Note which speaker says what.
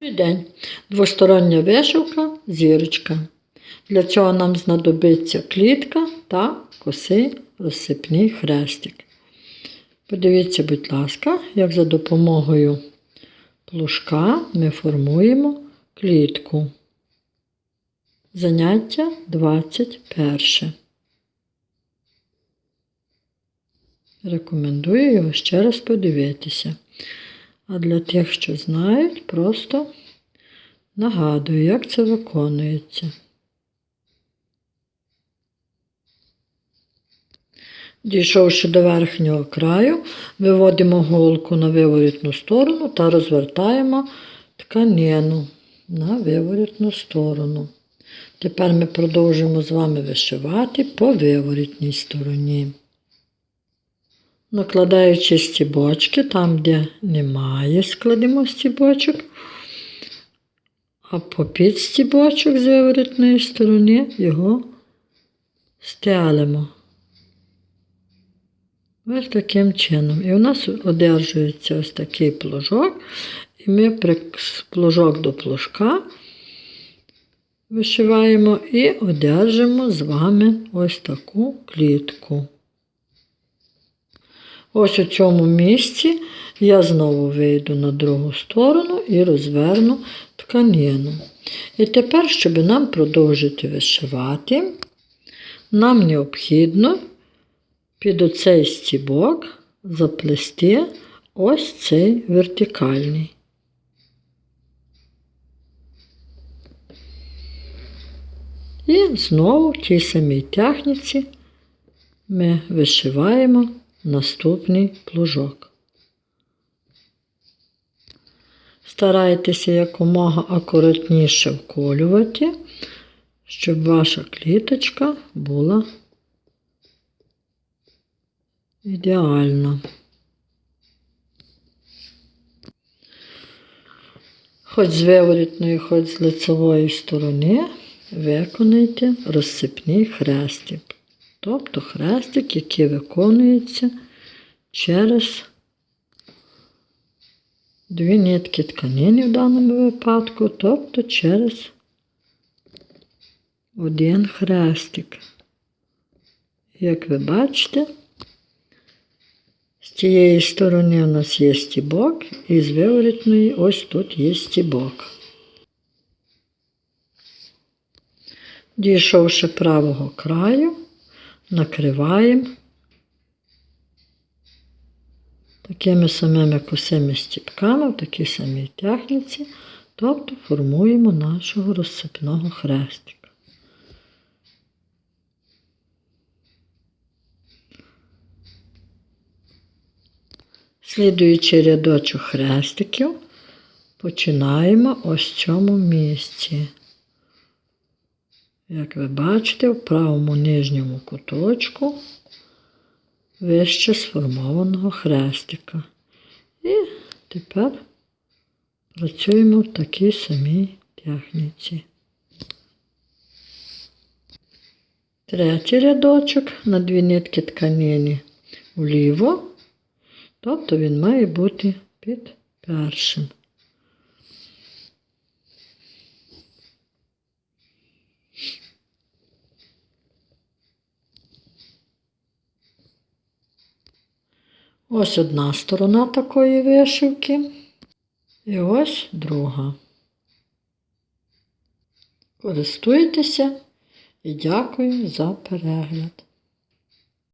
Speaker 1: Добрий день. Двостороння вишивка, зірочка. Для цього нам знадобиться клітка та косий розсипний хрестик. Подивіться, будь ласка, як за допомогою плужка ми формуємо клітку. Заняття 21. Рекомендую його ще раз подивитися. А для тих, що знають, просто нагадую, як це виконується. Дійшовши до верхнього краю, виводимо голку на виворітну сторону та розвертаємо тканину на виворітну сторону. Тепер ми продовжимо з вами вишивати по виворітній стороні. Накладаючи стібочки, там, де немає, складемо стібочок, а по підстібочок з виворотної сторони його стелимо. Ось таким чином. І у нас одержується ось такий плужок, і ми плужок до плужка вишиваємо і одержимо з вами ось таку клітку. Ось у цьому місці я знову вийду на другу сторону і розверну тканину. І тепер, щоб нам продовжити вишивати, нам необхідно під оцей стібок заплести ось цей вертикальний. І знову в тій самій техніці ми вишиваємо наступний плужок. Старайтеся якомога акуратніше вколювати, щоб ваша кліточка була ідеальна. Хоч з виворітної, хоч з лицевої сторони виконайте розсипний хрестик. Тобто хрестик, який виконується через дві нитки тканини в даному випадку, тобто через один хрестик. Як ви бачите, з цієї сторони у нас є стібок, і з виворітної ось тут є стібок. Дійшовши правого краю, накриваємо такими самими косими стіпками в такій самій техніці, тобто формуємо нашого розсипного хрестика. Слідуючи рядочок хрестиків, починаємо ось в цьому місці. Як ви бачите, в правому нижньому куточку вище сформованого хрестика. І тепер працюємо в такій самій техніці. Третій рядочок на дві нитки тканини вліво, тобто він має бути під першим. Ось одна сторона такої вишивки. І ось друга. Користуйтеся і дякую за перегляд.